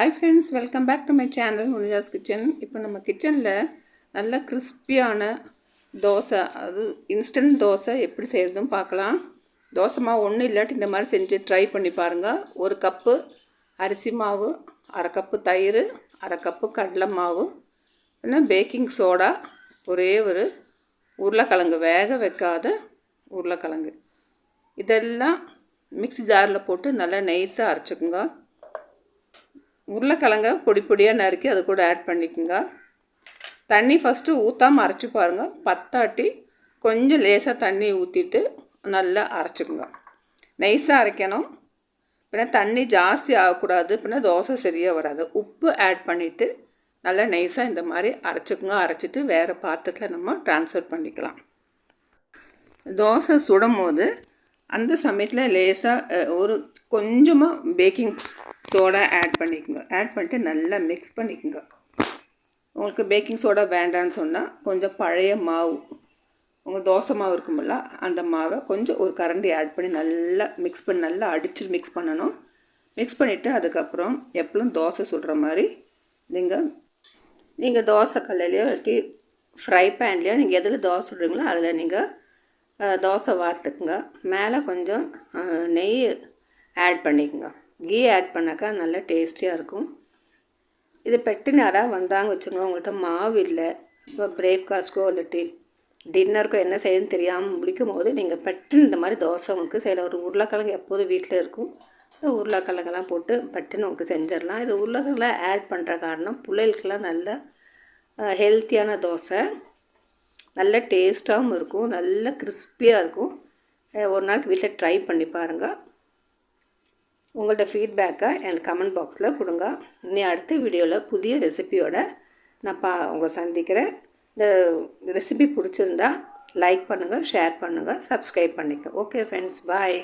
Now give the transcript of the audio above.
Hi friends welcome back to my channel Munija's kitchen இப்போ நம்ம கிச்சனில் நல்ல கிறிஸ்பியான தோசை அது இன்ஸ்டன்ட் தோசை எப்படி செய்கிறதுன்னு பார்க்கலாம். தோசைமா ஒன்றும் இல்லாட்டி இந்த மாதிரி செஞ்சு ட்ரை பண்ணி பாருங்கள் ஒரு கப்பு அரிசி மாவு அரை கப்பு தயிர் அரை கப்பு கடலை மாவு இன்னும் பேக்கிங் சோடா ஒரே ஒரு உருளைக்கிழங்கு வேக வைக்காத உருளைக்கிழங்கு. இதெல்லாம் மிக்ஸி ஜாரில் போட்டு நல்லா நைஸாக அரைச்சிக்கோங்க. உருளைக்கிழங்க பொடி பொடியாக நறுக்கி அது கூட ஆட் பண்ணிக்கோங்க. தண்ணி ஃபஸ்ட்டு ஊற்றாமல் அரைச்சி பாருங்கள் பத்தாட்டி கொஞ்சம் லேசாக தண்ணி ஊற்றிட்டு நல்லா அரைச்சிக்கோங்க. நைஸாக அரைக்கணும். பின்ன தண்ணி ஜாஸ்தி ஆகக்கூடாது. பின்ன தோசை சரியாக வராது. உப்பு ஆட் பண்ணிவிட்டு நல்லா நைஸாக இந்த மாதிரி அரைச்சிக்கோங்க. அரைச்சிட்டு வேறு பாத்திரத்தில் நம்ம ட்ரான்ஸ்ஃபர் பண்ணிக்கலாம். தோசை சுடும் போது அந்த சமயத்தில் லேசாக ஒரு கொஞ்சமாக பேக்கிங் சோடா ஆட் பண்ணிக்கோங்க. ஆட் பண்ணிட்டு நல்லா மிக்ஸ் பண்ணிக்கோங்க. உங்களுக்கு பேக்கிங் சோடா வேண்டான்னு சொன்னால் கொஞ்சம் பழைய மாவு உங்கள் தோசை மாவு இருக்குமில்ல அந்த மாவை கொஞ்சம் ஒரு கரண்டி ஆட் பண்ணி நல்லா மிக்ஸ் பண்ணி நல்லா அடித்து மிக்ஸ் பண்ணணும். மிக்ஸ் பண்ணிவிட்டு அதுக்கப்புறம் எப்பவும் தோசை சுடுற மாதிரி நீங்கள் நீங்கள் தோசை கல்லையிலையோ இல்லாட்டி ஃப்ரை பேன்லேயோ நீங்கள் எதில் தோசை சுடுறீங்களோ அதில் நீங்கள் தோசை வார்த்துக்குங்க. மேலே கொஞ்சம் நெய் ஆட் பண்ணிக்கோங்க. கீ ஆட் பண்ணாக்கா நல்லா டேஸ்டியாக இருக்கும். இது பெட்டு நேராக வந்தாங்க வச்சுக்கோங்க உங்கள்கிட்ட மாவு இல்லை. இப்போ பிரேக்ஃபாஸ்ட்க்கோ இல்லாட்டி டின்னருக்கோ என்ன செய்யணும்னு தெரியாமல் முடிக்கும் போது நீங்கள் பெட்டுன்னு இந்த மாதிரி தோசை உங்களுக்கு செய்யலாம். ஒரு உருளைக்கிழங்கு எப்போதும் வீட்டில் இருக்கும். இந்த உருளைக்கிழங்கெல்லாம் போட்டு பட்டுன்னு உங்களுக்கு செஞ்சிடலாம். இது உருளைக்கிழங்கெல்லாம் ஆட் பண்ணுற காரணம் பிள்ளைகளுக்கெல்லாம் நல்ல ஹெல்த்தியான தோசை. நல்ல டேஸ்ட்டாகவும் இருக்கும். நல்ல கிறிஸ்பியாக இருக்கும். ஒரு நாளைக்கு வீட்டில் ட்ரை பண்ணி பாருங்கள் உங்கள்கிட்ட ஃபீட்பேக்கை எனக்கு கமெண்ட் பாக்ஸில் கொடுங்க. இனி அடுத்த வீடியோவில் புதிய ரெசிபியோட நான் பா உங்களை சந்திக்கிறேன். இந்த ரெசிபி பிடிச்சிருந்தா லைக் பண்ணுங்கள் ஷேர் பண்ணுங்கள் சப்ஸ்கிரைப் பண்ணிக்க ஓகே ஃப்ரெண்ட்ஸ் பாய்